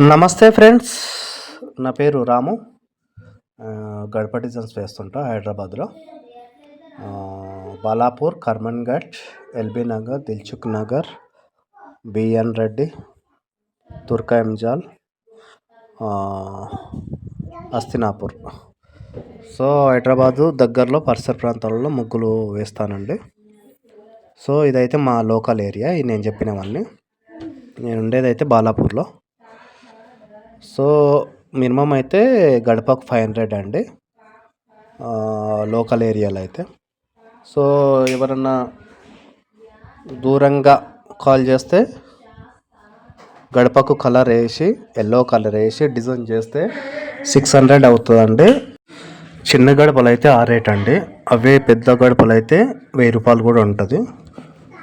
నమస్తే ఫ్రెండ్స్. నా పేరు రాము. గడప డిజైన్స్ వేస్తుంటా హైదరాబాద్లో. Balapur Karman Ghat LB Nagar Dilsukh Nagar BN Reddy Turkayamjal Hastinapur. So Hyderabad దగ్గరలో పరిసర ప్రాంతాలలో ముగ్గులు వేస్తానండి. సో ఇదైతే మా లోకల్ ఏరియా. నేను చెప్పినవన్నీ. నేను ఉండేది అయితే బాలాపూర్లో. సో మినిమం అయితే గడపకు ఫైవ్ హండ్రెడ్ అండి. లోకల్ ఏరియాలో అయితే. సో ఎవరన్నా దూరంగా కాల్ చేస్తే గడపకు కలర్ వేసి ఎల్లో కలర్ వేసి డిజైన్ చేస్తే సిక్స్ హండ్రెడ్ అవుతుందండి. చిన్న గడపలు అయితే ఆ రేట్ అండి. అవే పెద్ద గడపలు అయితే వెయ్యి రూపాయలు కూడా ఉంటుంది.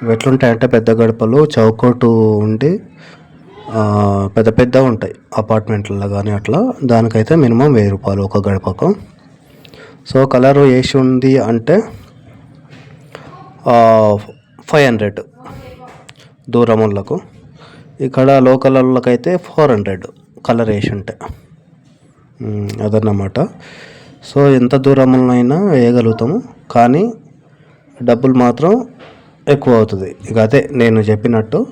ఇవి ఎట్లుంటాయంటే పెద్ద గడపలు చౌకోటు ఉండి పెద్ద పెద్ద ఉంటాయి అపార్ట్మెంట్లలో కానీ అట్లా. దానికైతే మినిమం వెయ్యి రూపాయలు ఒక గడపకు. సో కలర్ వేసి ఉంది అంటే ఫైవ్ హండ్రెడ్ దూరములకు ఇక్కడ లోకల్ వాళ్ళకైతే ఫోర్ హండ్రెడ్ కలర్ వేసి ఉంటే. అదన్నమాట. సో ఎంత దూరములైనా వేయగలుగుతాము. కానీ డబ్బులు మాత్రం ఎక్కువ అవుతుంది. ఇక అదే నేను చెప్పినట్టు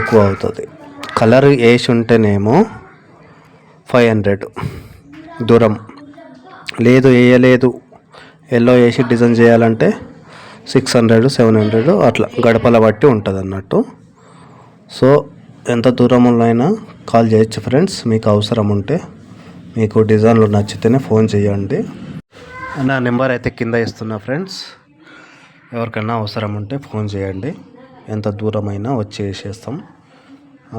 ఎక్కువ అవుతుంది. కలర్ వేసి ఉంటేనేమో ఫైవ్ హండ్రెడ్ దూరం. లేదు వేయలేదు. ఎల్లో వేసి డిజైన్ చేయాలంటే సిక్స్ హండ్రెడ్ సెవెన్ హండ్రెడ్ అట్లా గడపల బట్టి ఉంటుంది అన్నట్టు సో ఎంత దూరంలో అయినా కాల్ చేయొచ్చు ఫ్రెండ్స్. మీకు అవసరం ఉంటే మీకు డిజైన్లు నచ్చితేనే ఫోన్ చేయండి. నా నెంబర్ అయితే కింద ఇస్తున్నా ఫ్రెండ్స్. ఎవరికైనా అవసరం ఉంటే ఫోన్ చేయండి. ఎంత దూరమైనా వచ్చి వేసేస్తాం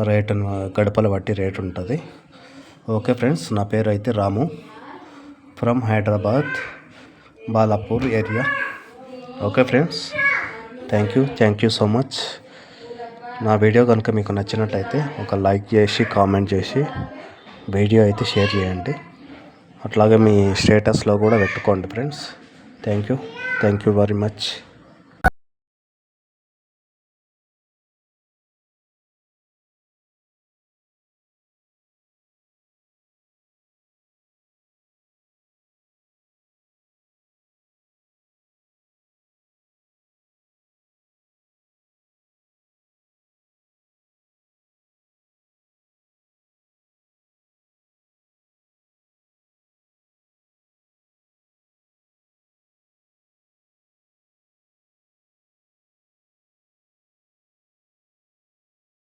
రేట్ గడపల బట్టి రేట్ ఉంటుంది. ఓకే ఫ్రెండ్స్ నా పేరు అయితే Ramu. From Hyderabad Balapur area. Okay friends thank you thank you so much. నా వీడియో కనుక మీకు నచ్చినట్లయితే ఒక లైక్ చేసి కామెంట్ చేసి వీడియో అయితే షేర్ చేయండి. అట్లాగే మీ స్టేటస్లో కూడా పెట్టుకోండి friends. Thank you thank you very much.